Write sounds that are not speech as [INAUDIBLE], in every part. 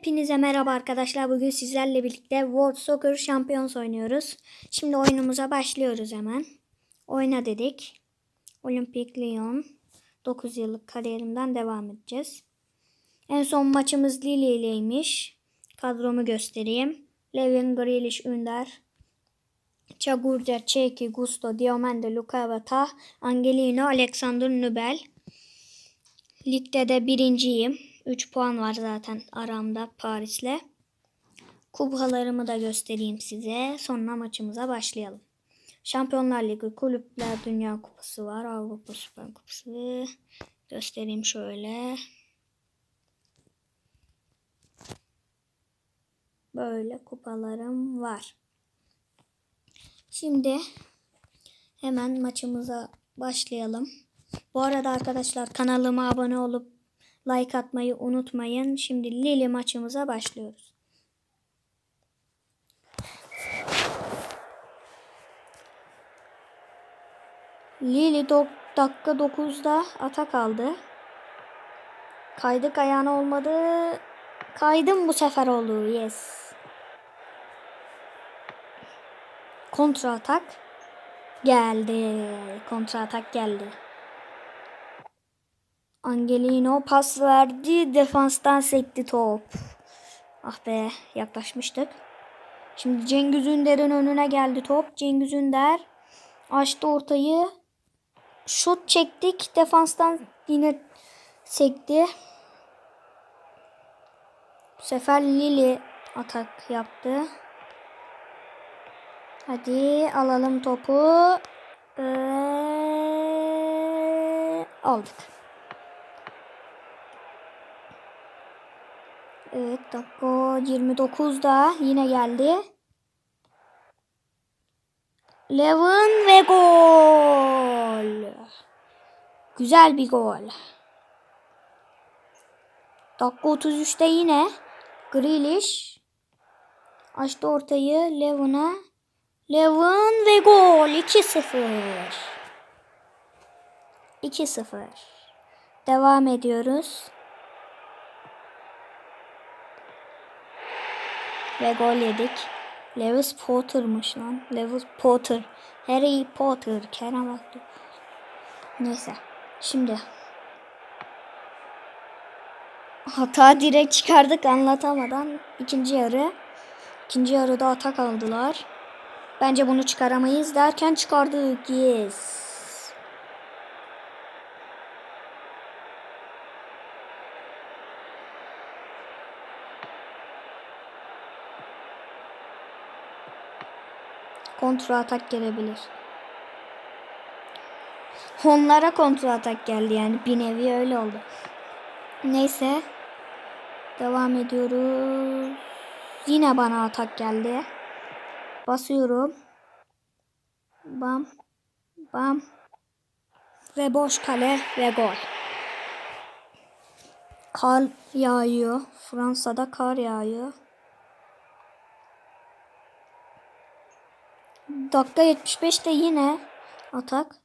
Hepinize merhaba arkadaşlar. Bugün sizlerle birlikte World Soccer Champions oynuyoruz. Şimdi oyunumuza başlıyoruz hemen. Oyna dedik. Olympique Lyon. 9 yıllık kariyerimden devam edeceğiz. En son maçımız Lille ileymiş. Kadromu göstereyim. Levin, Grealish, Ünder, Çagurca, Çeki, Gusto, Diomande, Lukavata, Angelino, Alexander Nübel. Ligde de birinciyim. 3 puan var zaten aramda Paris'le. Kupalarımı da göstereyim size. Sonra maçımıza başlayalım. Şampiyonlar Ligi, Kulüpler Dünya Kupası var. Avrupa Süper Kupası. Göstereyim şöyle. Böyle kupalarım var. Şimdi hemen maçımıza başlayalım. Bu arada arkadaşlar kanalıma abone olup like atmayı unutmayın. Şimdi Lille maçımıza başlıyoruz. Lille do- dakika 9'da atak aldı. Kaydık ayağına olmadı. Kaydım bu sefer oldu. Yes. Kontra atak geldi. Kontra atak geldi. Angelino pas verdi. Defanstan sekti top. Ah be yaklaşmıştık. Şimdi Cengiz Ünder'in önüne geldi top. Cengiz Ünder açtı ortayı. Şut çektik. Defanstan yine sekti. Bu sefer Lili atak yaptı. Hadi alalım topu. Ee, aldık. Evet dakika 29'da yine geldi. Levin ve gol. Güzel bir gol. Dakika 33'te yine Grealish açtı ortayı Levin'a. Levin ve gol 2-0. 2-0. Devam ediyoruz. Ve gol yedik. Lewis Potter'mış lan. Lewis Potter. Harry Potter. Kerem Aktürk. Neyse. Şimdi. Hata direkt çıkardık anlatamadan. ikinci yarı. İkinci yarıda atak aldılar. Bence bunu çıkaramayız derken çıkardık. Yes. Kontra atak gelebilir. Onlara kontra atak geldi yani bir nevi öyle oldu. Neyse. Devam ediyoruz. Yine bana atak geldi. Basıyorum. Bam. Bam. Ve boş kale ve gol. Kar yağıyor. Fransa'da kar yağıyor. Dakika 75'te yine atak.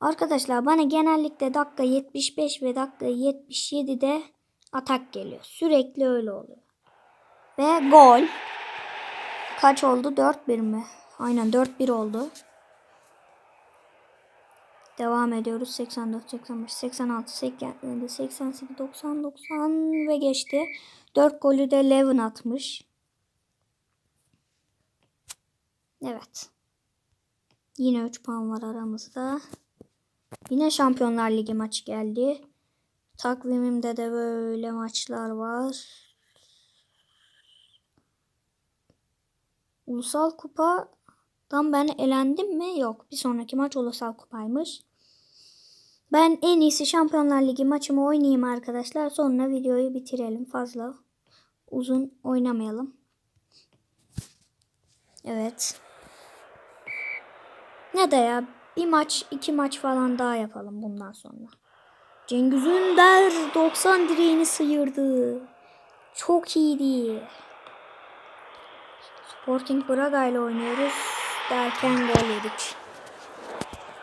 Arkadaşlar bana genellikle dakika 75 ve dakika 77'de atak geliyor. Sürekli öyle oluyor. Ve gol. Kaç oldu? 4-1 mi? Aynen 4-1 oldu. Devam ediyoruz. 84, 85, 86, 87, 88, 90, 90 ve geçti. 4 golü de Levin atmış. Evet. Yine 3 puan var aramızda. Yine Şampiyonlar Ligi maç geldi. Takvimimde de böyle maçlar var. Ulusal Kupa'dan ben elendim mi? Yok. Bir sonraki maç Ulusal Kupa'ymış. Ben en iyisi Şampiyonlar Ligi maçımı oynayayım arkadaşlar. Sonra videoyu bitirelim. Fazla uzun oynamayalım. Evet. Ne de ya bir maç iki maç falan daha yapalım bundan sonra. Cengiz Ünder 90 direğini sıyırdı. Çok iyiydi. Sporting Braga ile oynuyoruz derken gol yedik.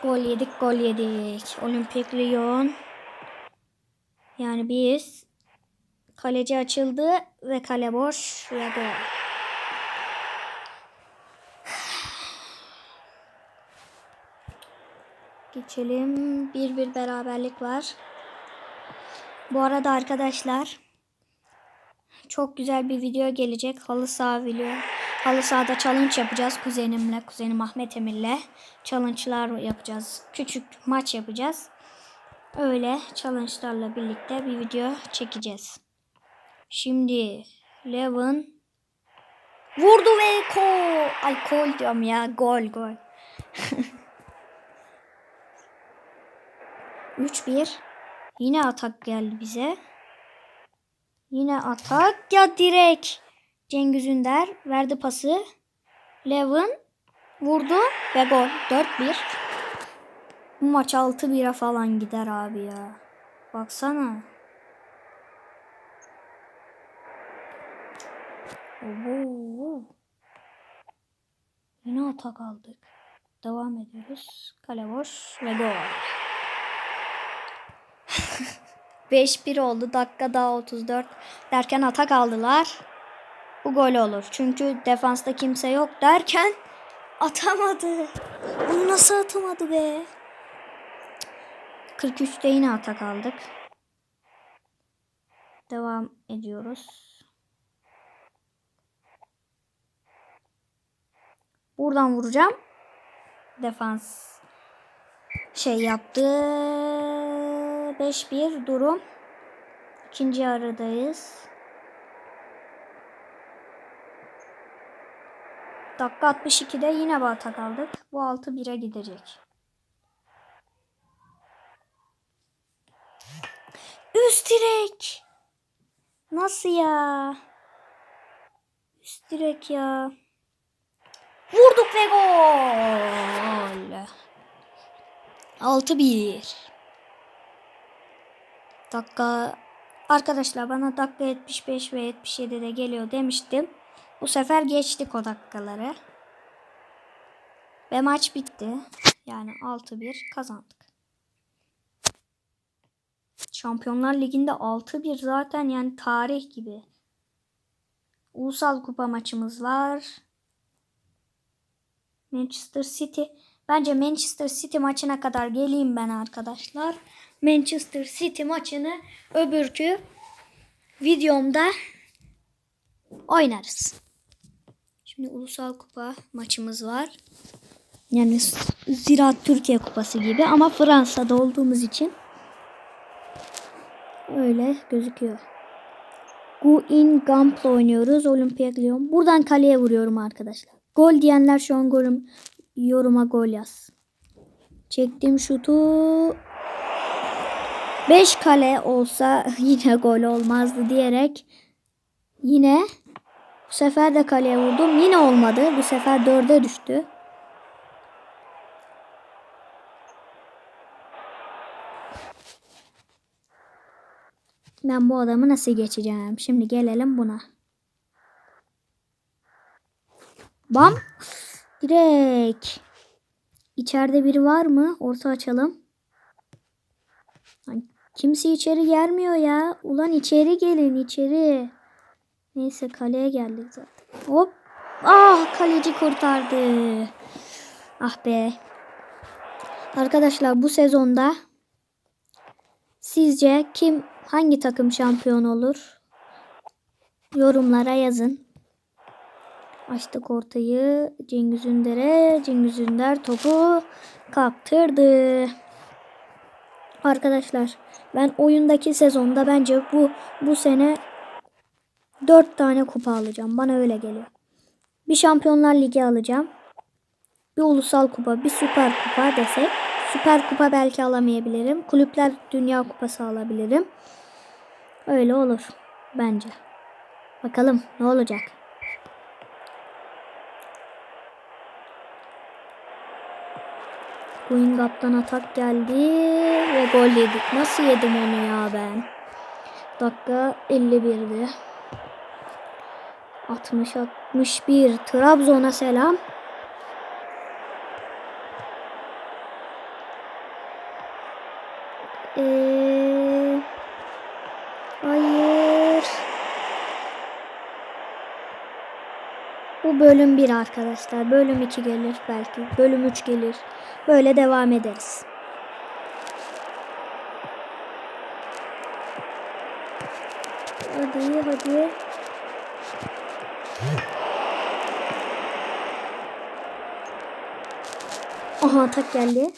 Gol yedik, gol yedik. Olimpik Lyon. Yani biz Kaleci açıldı ve kale boş ve gol. Geçelim. Bir bir beraberlik var. Bu arada arkadaşlar çok güzel bir video gelecek. Halı saha video. Halı sahada challenge yapacağız kuzenimle, kuzenim Ahmet Emir'le. Challenge'lar yapacağız. Küçük maç yapacağız. Öyle challenge'larla birlikte bir video çekeceğiz. Şimdi Levin vurdu ve gol. Ay gol diyorum ya. Gol gol. [LAUGHS] 3-1. Yine atak geldi bize. Yine atak. Ya direkt. Cengiz Ünder verdi pası. Levin vurdu ve gol. 4-1. Bu maç 6-1'e falan gider abi ya. Baksana. Oo. Yine atak aldık. Devam ediyoruz. Kale boş ve gol. 5-1 oldu. Dakika daha 34 derken atak aldılar. Bu gol olur. Çünkü defansta kimse yok derken atamadı. Onu nasıl atamadı be? 43'te yine atak aldık. Devam ediyoruz. Buradan vuracağım. Defans şey yaptı. 5-1 durum. İkinci yarıdayız. Dakika 62'de yine bata kaldık. Bu 6-1'e gidecek. Üst direk. Nasıl ya? Üst direk ya. Vurduk ve gol. 6-1. Dakika arkadaşlar bana dakika 75 ve 77'de geliyor demiştim. Bu sefer geçtik o dakikaları. Ve maç bitti. Yani 6-1 kazandık. Şampiyonlar Ligi'nde 6-1 zaten yani tarih gibi. Ulusal kupa maçımız var. Manchester City. Bence Manchester City maçına kadar geleyim ben arkadaşlar. Manchester City maçını öbürkü videomda oynarız. Şimdi ulusal kupa maçımız var. Yani Ziraat Türkiye Kupası gibi ama Fransa'da olduğumuz için öyle gözüküyor. Guin Gamp'la oynuyoruz. Olympiak Lyon. Buradan kaleye vuruyorum arkadaşlar. Gol diyenler şu an golüm, yoruma gol yaz. Çektim şutu. 5 kale olsa [LAUGHS] yine gol olmazdı diyerek yine bu sefer de kaleye vurdum. Yine olmadı. Bu sefer 4'e düştü. Ben bu adamı nasıl geçeceğim? Şimdi gelelim buna. Bam. Direkt. İçeride biri var mı? Orta açalım. Kimse içeri gelmiyor ya. Ulan içeri gelin içeri. Neyse kaleye geldik zaten. Hop. Ah kaleci kurtardı. Ah be. Arkadaşlar bu sezonda sizce kim hangi takım şampiyon olur? Yorumlara yazın. Açtık ortayı. Cengiz Ünder'e. Cengiz Ünder topu kaptırdı. Arkadaşlar ben oyundaki sezonda bence bu bu sene 4 tane kupa alacağım. Bana öyle geliyor. Bir Şampiyonlar Ligi alacağım. Bir ulusal kupa, bir süper kupa desek. Süper kupa belki alamayabilirim. Kulüpler Dünya Kupası alabilirim. Öyle olur bence. Bakalım ne olacak. Wingup'tan atak geldi ve gol yedik. Nasıl yedim onu ya ben? Dakika 51'di. 60 61 Trabzon'a selam. Ee, hayır. Bölüm 1 arkadaşlar. Bölüm 2 gelir belki. Bölüm 3 gelir. Böyle devam ederiz. Hadi hadi. Aha atak geldi.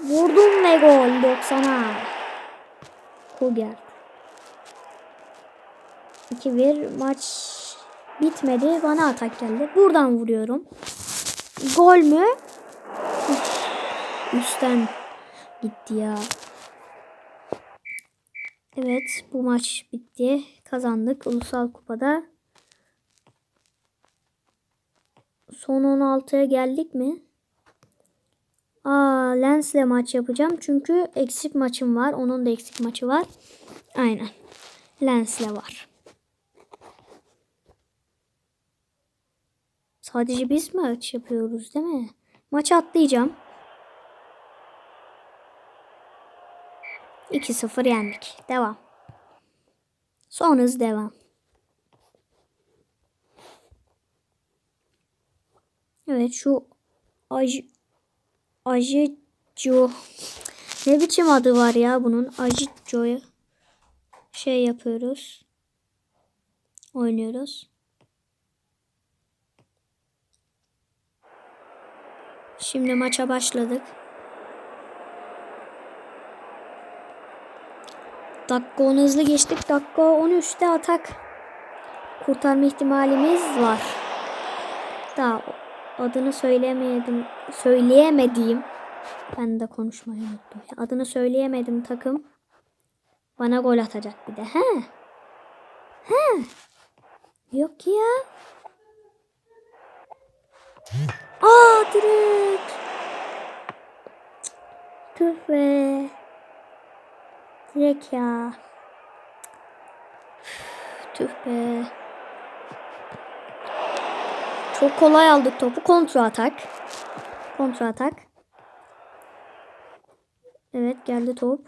Vurdum ve gol 90'a. Kuger. 2-1 maç bitmedi. Bana atak geldi. Buradan vuruyorum. Gol mü? Üstten gitti ya. Evet bu maç bitti. Kazandık ulusal kupada. Son 16'ya geldik mi? Aa Lens'le maç yapacağım. Çünkü eksik maçım var. Onun da eksik maçı var. Aynen. Lens'le var. Sadece biz maç yapıyoruz değil mi? Maçı atlayacağım. 2-0 yendik. Devam. Son hız devam. Evet şu Aj Ajico ne biçim adı var ya bunun Ajico'yu şey yapıyoruz. Oynuyoruz. Şimdi maça başladık. Dakika 10 hızlı geçtik. Dakika 13'te atak kurtarma ihtimalimiz var. Daha adını söyleyemedim. Söyleyemediğim ben de konuşmayı unuttum. Adını söyleyemedim takım bana gol atacak bir de. He. He. Yok ya. Aa direkt. Tüh be. Direkt ya. Tüh be. Çok kolay aldık topu. Kontra atak. Kontra atak. Evet geldi top.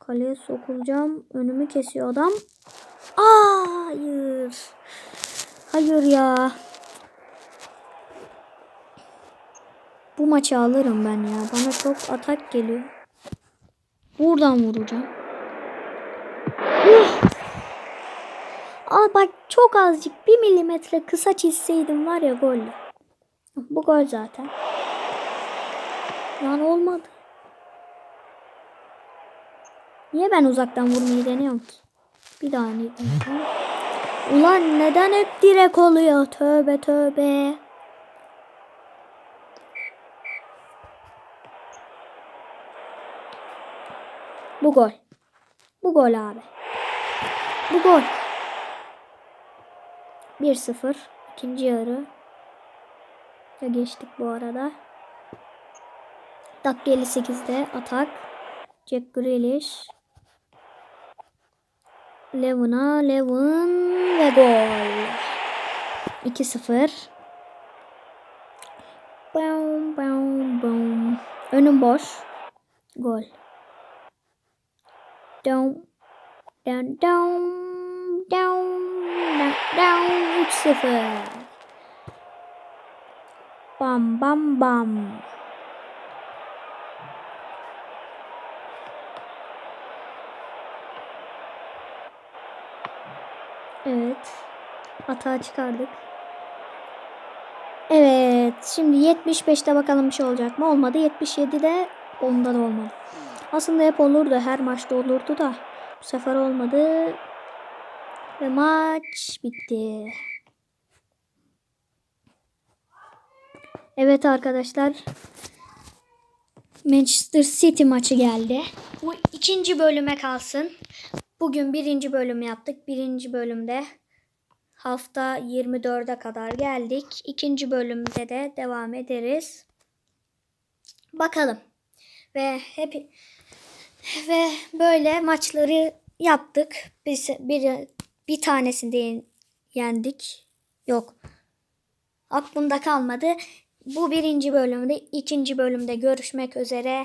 Kaleye sokulacağım. Önümü kesiyor adam. Aa, hayır. Hayır ya. Bu maçı alırım ben ya. Bana çok atak geliyor. Buradan vuracağım. Uf. Aa bak çok azıcık bir milimetre kısa çizseydim var ya gol. Bu gol zaten. Lan olmadı. Niye ben uzaktan vurmayı deniyorum ki? Bir daha deneyeceğim. Ulan neden hep direk oluyor? Tövbe tövbe. Bu gol. Bu gol abi. Bu gol. 1-0. İkinci yarı. Ya geçtik bu arada. Dakika 58'de atak. Jack Grealish. Levon'a Levon ve gol. 2-0. Bam bam bam. Önüm boş. Gol. Down down. Down. Down. Down. 3-0. Bam bam bam. Evet. Hata çıkardık. Evet. Şimdi 75'te bakalım bir şey olacak mı? Olmadı. 77'de onda da olmadı. Aslında hep olurdu. Her maçta olurdu da. Bu sefer olmadı. Ve maç bitti. Evet arkadaşlar. Manchester City maçı geldi. Bu ikinci bölüme kalsın. Bugün birinci bölüm yaptık. Birinci bölümde hafta 24'e kadar geldik. İkinci bölümde de devam ederiz. Bakalım. Ve hep ve böyle maçları yaptık. Biz bir bir tanesinde yendik. Yok. Aklımda kalmadı. Bu birinci bölümde, ikinci bölümde görüşmek üzere.